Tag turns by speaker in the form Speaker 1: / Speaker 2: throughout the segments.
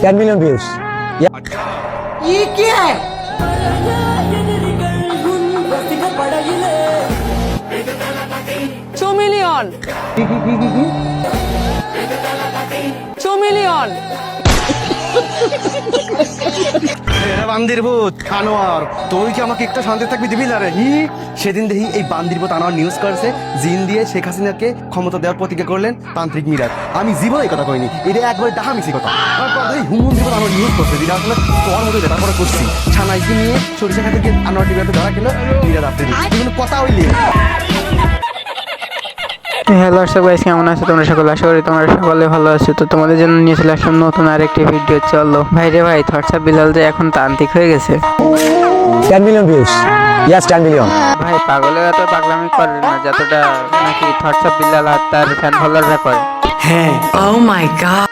Speaker 1: 10 million views. Yeah.
Speaker 2: ये क्या है
Speaker 3: টু মিলিয়ন টু মিলিয়ন
Speaker 4: এরা বান্দির ভূত আনোয়ার তুই কি আমাকে একটা শান্তি থাকবি দিবি না রে? হি? সেদিন দেখি এই বান্দির ভূত আনোয়ার নিউজ করছে জিন দিয়ে শেখ হাসিনাকে ক্ষমতা দেওয়ার প্রতিজ্ঞা করলেন তান্ত্রিক মিরাজ। আমি জীবনে এই কথা কইনি এটা একবার ডাহা মিশি কথা। তারপর এই হুমন্দির ভূত আনোয়ার নিউজ করছে যেটা আসলে তোর মধ্যে দেখা পড়া করছি ছানাইকে নিয়ে সরিষা খাতে গিয়ে আনোয়ার টিভিতে ধরা গেল মিরাজ আসতে দিই কথা হইলি?
Speaker 5: হ্যালো দর্শক গাইস কেমন আছো? তোমরা সকলে আশা করি তোমরা সকলে ভালো আছো। তো তোমাদের জন্য নিয়ে চলে আসলাম নতুন আরেকটি ভিডিও চলো। ভাই রে ভাই হোয়াটসঅ্যাপ বিলাল যে এখন তান্ত্রিক হয়ে গেছে।
Speaker 1: 10 million views. Yes, 10 million.
Speaker 5: ভাই পাগলের এত পাগলামি করে না যতটা নাকি হোয়াটসঅ্যাপ বিলাল আর তার ফ্যান ফলোয়াররা করে।
Speaker 2: Oh my god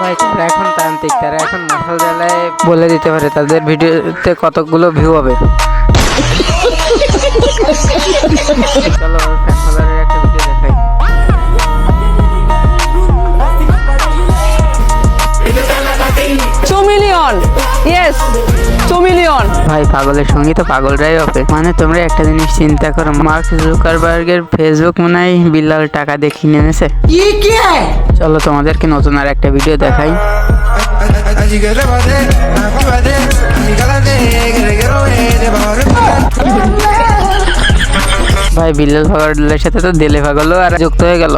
Speaker 5: ভাই তারা এখন তান্ত্রিক তারা এখন মাসাল জ্বালায় বলে দিতে পারে তাদের ভিডিওতে কতগুলো ভিউ হবে। চলো
Speaker 3: ইয়েস
Speaker 5: ভাই পাগলের সঙ্গে তো পাগলরাই হবে। মানে তোমরা একটা জিনিস চিন্তা করো মার্ক জুকারবার্গের ফেসবুক মনে হয় বিল্লাল টাকা দিয়ে কিনে এনেছে। চলো তোমাদেরকে নতুন আর একটা ভিডিও দেখাই। ভাই বিল্লাল পাগলের সাথে তো দেলে পাগলও আর যুক্ত হয়ে গেল।